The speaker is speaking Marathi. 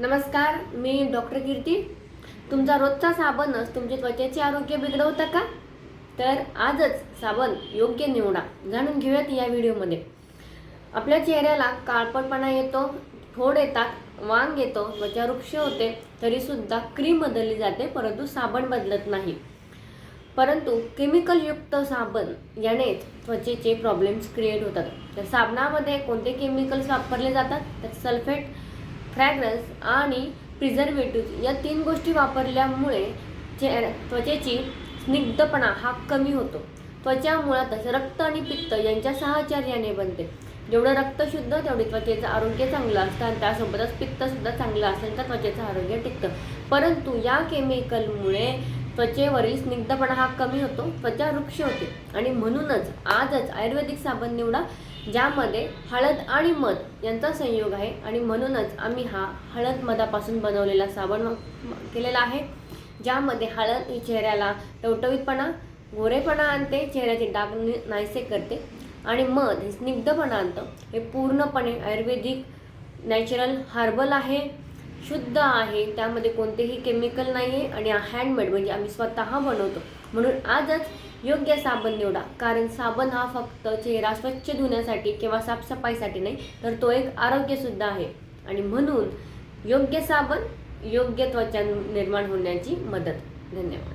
नमस्कार मी डॉक्टर कीर्ती. तुमचा रोजचा साबणच तुमचे त्वचेचे आरोग्य बिघडवतं का? तर आजच साबण योग्य निवडा. जाणून घेऊयात या व्हिडिओमध्ये. आपल्या चेहऱ्याला काळपटपणा येतो फोड येतात वांग येतो त्वचा वृक्ष होते तरीसुद्धा क्रीम बदलली जाते परंतु साबण बदलत नाही. परंतु केमिकलयुक्त साबण यानेच त्वचेचे प्रॉब्लेम्स क्रिएट होतात. तर साबणामध्ये कोणते केमिकल्स वापरले जातात? तर सल्फेट फ्रॅग्रन्स आणि प्रिझर्वेटिव्ह या तीन गोष्टी वापरल्यामुळे चे त्वचेची स्निग्धपणा हा कमी होतो. त्वचा मुळातच रक्त आणि पित्त यांच्या साहचर्याने बनते. जेवढं रक्त शुद्ध तेवढे त्वचेचं आरोग्य चांगलं असतं आणि त्यासोबतच पित्तसुद्धा चांगलं असेल तर त्वचेचं आरोग्य टिकतं. परंतु या केमिकलमुळे त्वचेवरील स्निग्धपणा हा कमी होतो त्वचा वृक्ष होते. आणि म्हणूनच आजच आयुर्वेदिक साबण निवडा ज्यामध्ये हळद आणि मध यांचा संयोग आहे. आणि म्हणूनच आम्ही हा हळद मधापासून बनवलेला साबण केलेला आहे. ज्यामध्ये हळद ही चेहऱ्याला टवटवीतपणा गोरेपणा आणते चेहऱ्याचे डाग नाहीसे करते. आणि मध हे स्निग्धपणा आणतं. हे पूर्णपणे आयुर्वेदिक नॅचरल हार्बल आहे. शुद्ध आहे त्यामध्ये कोणतेही केमिकल नाही आहे आणि हँडमेड म्हणजे आम्ही स्वतः बनवतो. म्हणून आजच योग्य साबण निवडा. कारण साबण हा फक्त चेहरा स्वच्छ धुण्यासाठी किंवा साफसफाईसाठी नाही तर तो एक आरोग्यसुद्धा आहे. आणि म्हणून योग्य साबण योग्य त्वचा निर्माण होण्याची मदत. धन्यवाद.